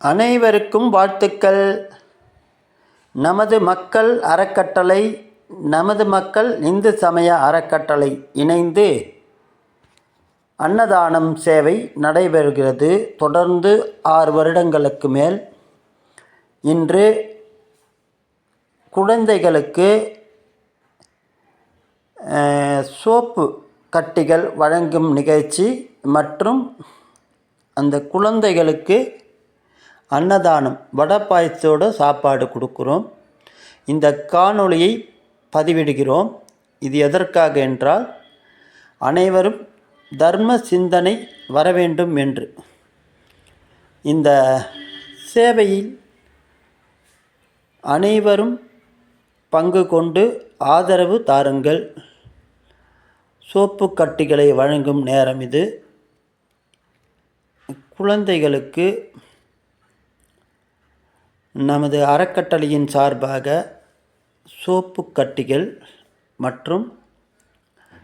அனைவருக்கும் வாழ்த்துக்கள். நமது மக்கள் அறக்கட்டளை நமது மக்கள் இந்து சமய அறக்கட்டளை இணைந்து அன்னதானம் சேவை நடைபெறுகிறது. தொடர்ந்து ஆறு வருடங்களுக்கு மேல் இன்று குழந்தைகளுக்கு சோப்பு கட்டிகள் வழங்கும் நிகழ்ச்சி மற்றும் அந்த குழந்தைகளுக்கு அன்னதானம் வடை பாயசத்தோட சாப்பாடு கொடுக்குறோம். இந்த காணொளியை பதிவிடுகிறோம். இது எதற்காக என்றால் அனைவரும் தர்ம சிந்தனை வர வேண்டும் என்று. இந்த சேவையில் அனைவரும் பங்கு கொண்டு ஆதரவு தாருங்கள். சோப்பு கட்டிகளை வழங்கும் நேரம் இது. குழந்தைகளுக்கு நமது அறக்கட்டளையின் சார்பாக சோப்பு கட்டிகள் மற்றும்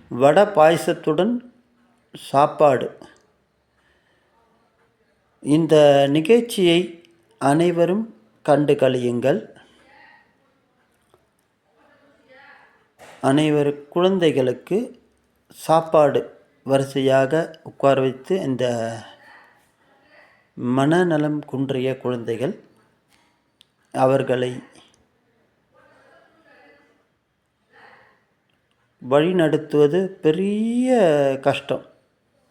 வடை பாயசத்துடன் சாப்பாடு. இந்த நிகழ்ச்சியை அனைவரும் கண்டு கழியுங்கள். அனைவர் குழந்தைகளுக்கு சாப்பாடு வரிசையாக உட்கார வைத்து இந்த மனநலம் குன்றிய குழந்தைகள் அவர்களை வழிநடத்துவது பெரிய கஷ்டம்.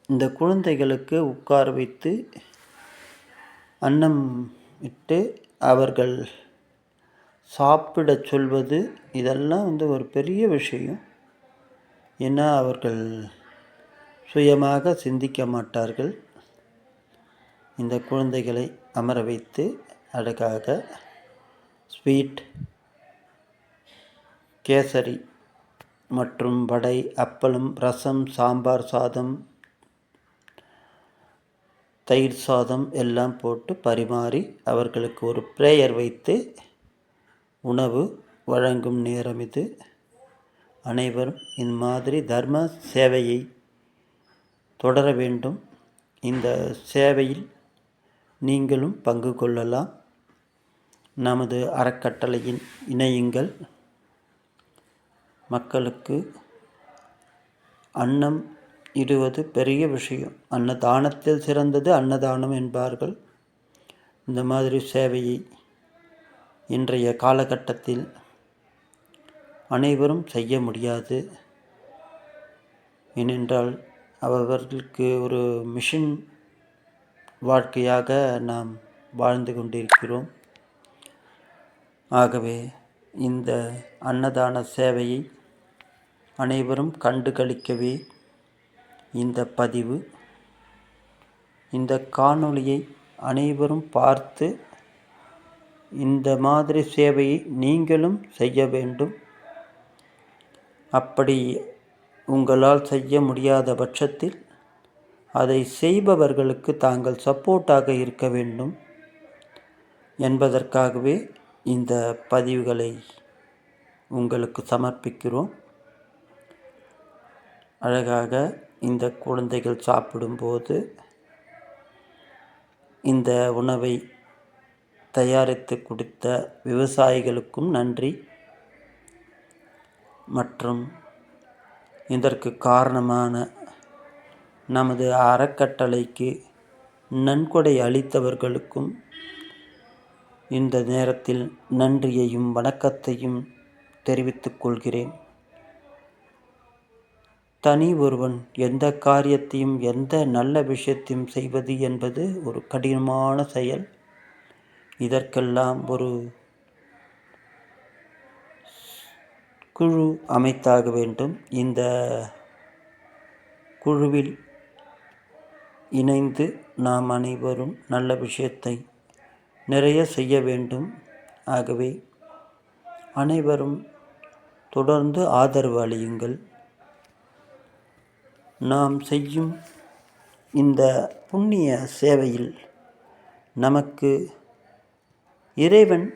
இந்த குழந்தைகளுக்கு உட்கார வைத்து அன்னம் இட்டு அவர்கள் சாப்பிடச் சொல்வது இதெல்லாம் வந்து ஒரு பெரிய விஷயம். ஏன்னா அவர்கள் சுயமாக சிந்திக்க மாட்டார்கள். இந்த குழந்தைகளை அமர வைத்து அழகாக ஸ்வீட் கேசரி மற்றும் வடை அப்பளம் ரசம் சாம்பார் சாதம் தயிர் சாதம் எல்லாம் போட்டு பரிமாறி அவர்களுக்கு ஒரு ப்ரேயர் வைத்து உணவு வழங்கும் நேரம் இது. அனைவரும் இந்த மாதிரி தர்ம சேவையை தொடர வேண்டும். இந்த சேவையில் நீங்களும் பங்கு கொள்ளலாம். நமது அறக்கட்டளையின் இணையுங்கள். மக்களுக்கு அன்னம் இடுவது பெரிய விஷயம். அன்னதானத்தில் சிறந்தது அன்னதானம் என்பார்கள். இந்த மாதிரி சேவையை இன்றைய காலகட்டத்தில் அனைவரும் செய்ய முடியாது. ஏனென்றால் அவர்களுக்கு ஒரு மிஷின் வாழ்க்கையாக நாம் வாழ்ந்து கொண்டிருக்கிறோம். ஆகவே இந்த அன்னதான சேவையை அனைவரும் கண்டு களிக்கவே இந்த பதிவு. இந்த காணொளியை அனைவரும் பார்த்து இந்த மாதிரி சேவையை நீங்களும் செய்ய வேண்டும். அப்படி உங்களால் செய்ய முடியாத பட்சத்தில் அதை செய்பவர்களுக்கு தாங்கள் சப்போர்ட்டாக இருக்க வேண்டும் என்பதற்காகவே இந்த பதிவுகளை உங்களுக்கு சமர்ப்பிக்கிறோம். அழகாக இந்த குழந்தைகள் சாப்பிடும்போது இந்த உணவை தயாரித்து கொடுத்த விவசாயிகளுக்கும் நன்றி. மற்றும் இதற்கு காரணமான நமது அறக்கட்டளைக்கு நன்கொடை அளித்தவர்களுக்கும் இந்த நேரத்தில் நன்றியையும் வணக்கத்தையும் தெரிவித்துக் கொள்கிறேன். தனி ஒருவன் எந்த காரியத்தையும் எந்த நல்ல விஷயத்தையும் செய்வது என்பது ஒரு கடினமான செயல். இதற்கெல்லாம் ஒரு குழு அமைத்தாக வேண்டும். இந்த குழுவில் இணைந்து நாம் அனைவரும் நல்ல விஷயத்தை நிறைய செய்ய வேண்டும். ஆகவே அனைவரும் தொடர்ந்து ஆதரவு அளியுங்கள். நாம் செய்யும் இந்த புண்ணிய சேவையில் நமக்கு இறைவன்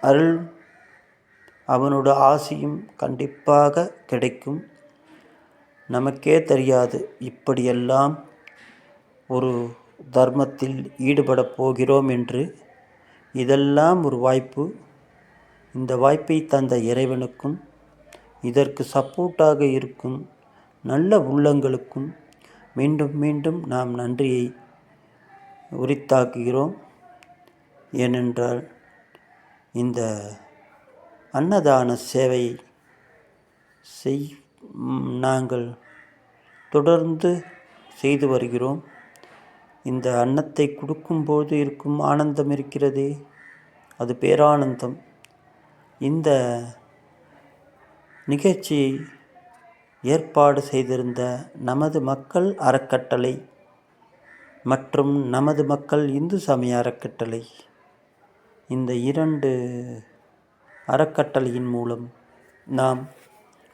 அருள் அவனோட ஆசியும் கண்டிப்பாக கிடைக்கும். நமக்கே தெரியாது இப்படியெல்லாம் ஒரு தர்மத்தில் ஈடுபடப் போகிறோம் என்று இதெல்லாம் ஒரு வாய்ப்பு. இந்த வாய்ப்பை தந்த இறைவனுக்கும் இதற்கு சப்போர்ட்டாக இருக்கும் நல்ல உள்ளங்களுக்கும் மீண்டும் மீண்டும் நாம் நன்றியை உரித்தாக்குகிறோம். ஏனென்றால் இந்த அன்னதான சேவை செய் நாங்கள் தொடர்ந்து செய்து வருகிறோம். இந்த அன்னத்தை கொடுக்கும்போது இருக்கும் ஆனந்தம் இருக்கிறதே. அது பேரானந்தம். இந்த நிகழ்ச்சியை ஏற்பாடு செய்திருந்த நமது மக்கள் அறக்கட்டளை மற்றும் நமது மக்கள் இந்து சமய அறக்கட்டளை இந்த இரண்டு அறக்கட்டளையின் மூலம் நாம்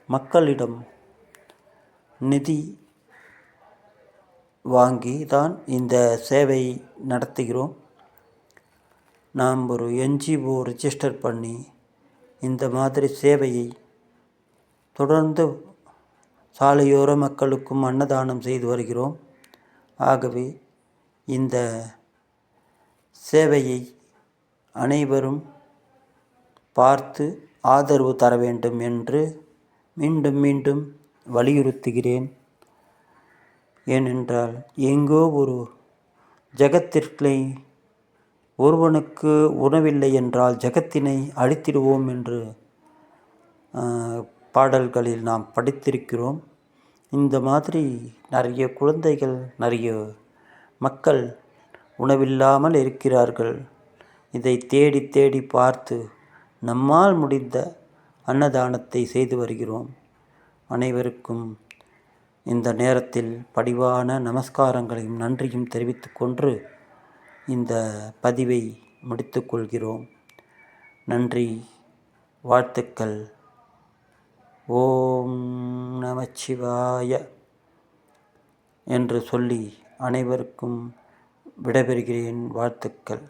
மக்களிடம் நிதி வாங்கி தான் இந்த சேவை நடத்துகிறோம். நாம் ஒரு என்ஜிஓ ரிஜிஸ்டர் பண்ணி இந்த மாதிரி சேவையை தொடர்ந்து சாலையோர மக்களுக்கும் அன்னதானம் செய்து வருகிறோம். ஆகவே இந்த சேவையை அனைவரும் பார்த்து ஆதரவு தர வேண்டும் என்று மீண்டும் மீண்டும் வலியுறுத்துகிறேன். ஏனென்றால் எங்கோ ஒரு ஜகத்திற்கை ஒருவனுக்கு உணவில்லை என்றால் ஜகத்தினை அழித்திடுவோம் என்று பாடல்களில் நாம் படித்திருக்கிறோம். இந்த மாதிரி நிறைய குழந்தைகள் நிறைய மக்கள் உணவில்லாமல் இருக்கிறார்கள். இதை தேடி தேடி பார்த்து நம்மால் முடிந்த அன்னதானத்தை செய்து வருகிறோம். அனைவருக்கும் இந்த நேரத்தில் படிவான நமஸ்காரங்களையும் நன்றியும் தெரிவித்துக்கொண்டு இந்த பதிவை முடித்துக்கொள்கிறோம் நன்றி வாழ்த்துக்கள். ஓம் நமச்சிவாய என்று சொல்லி அனைவருக்கும் விடைபெறுகிறேன். வாழ்த்துக்கள்.